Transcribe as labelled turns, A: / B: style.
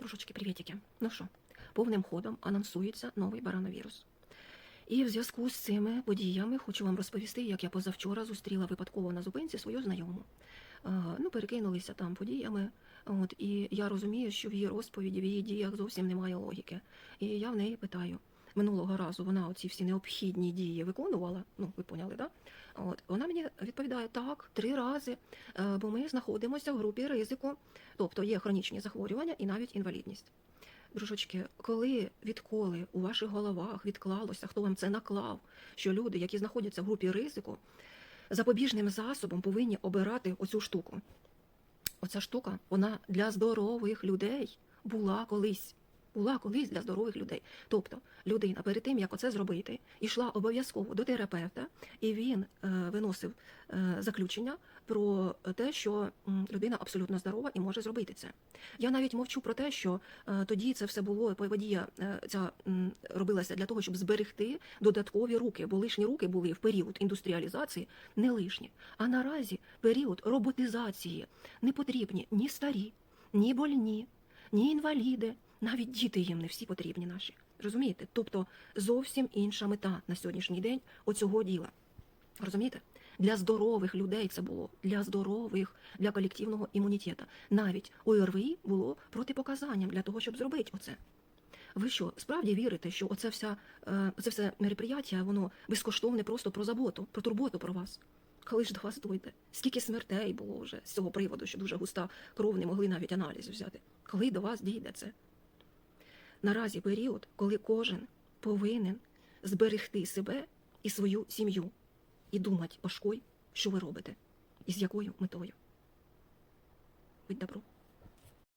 A: Трошечки привітики. Ну що, повним ходом анонсується новий барановірус. І в зв'язку з цими подіями хочу вам розповісти, як я позавчора зустріла випадково на зупинці свою знайому. Ну, перекинулися там подіями. От, і я розумію, що в її розповіді, в її діях зовсім немає логіки. І я в неї питаю. Минулого разу вона оці всі необхідні дії виконувала. Ну, ви поняли, да? От вона мені відповідає так, три рази, е, бо ми знаходимося в групі ризику, тобто є хронічні захворювання і навіть інвалідність. Дружочки, коли відколи у ваших головах відклалося, хто вам це наклав, що люди, які знаходяться в групі ризику, запобіжним засобом повинні обирати оцю штуку. Оця штука, вона для здорових людей була колись. Була колись для здорових людей. Тобто людина перед тим, як оце зробити, йшла обов'язково до терапевта, і він е, виносив е, заключення про те, що людина абсолютно здорова і може зробити це. Я навіть мовчу про те, що е, тоді це все було подія е, ця м, робилася для того, щоб зберегти додаткові руки, бо лишні руки були в період індустріалізації не лишні. А наразі період роботизації не потрібні ні старі, ні больні, ні інваліди, навіть діти їм не всі потрібні наші. Розумієте? Тобто зовсім інша мета на сьогоднішній день оцього діла. Розумієте? Для здорових людей це було, для здорових, для колективного імунітету. Навіть ОРВІ було протипоказанням для того, щоб зробити оце. Ви що, справді вірите, що оце вся, е, це все мероприятие, воно безкоштовне просто про заботу, про турботу про вас? Коли ж до вас дойде? Скільки смертей було вже з цього приводу, що дуже густа кров не могли навіть аналіз взяти? Коли до вас дійде це? Наразі період, коли кожен повинен зберегти себе і свою сім'ю і думати башкою, що ви робите і з якою метою. Будь добро.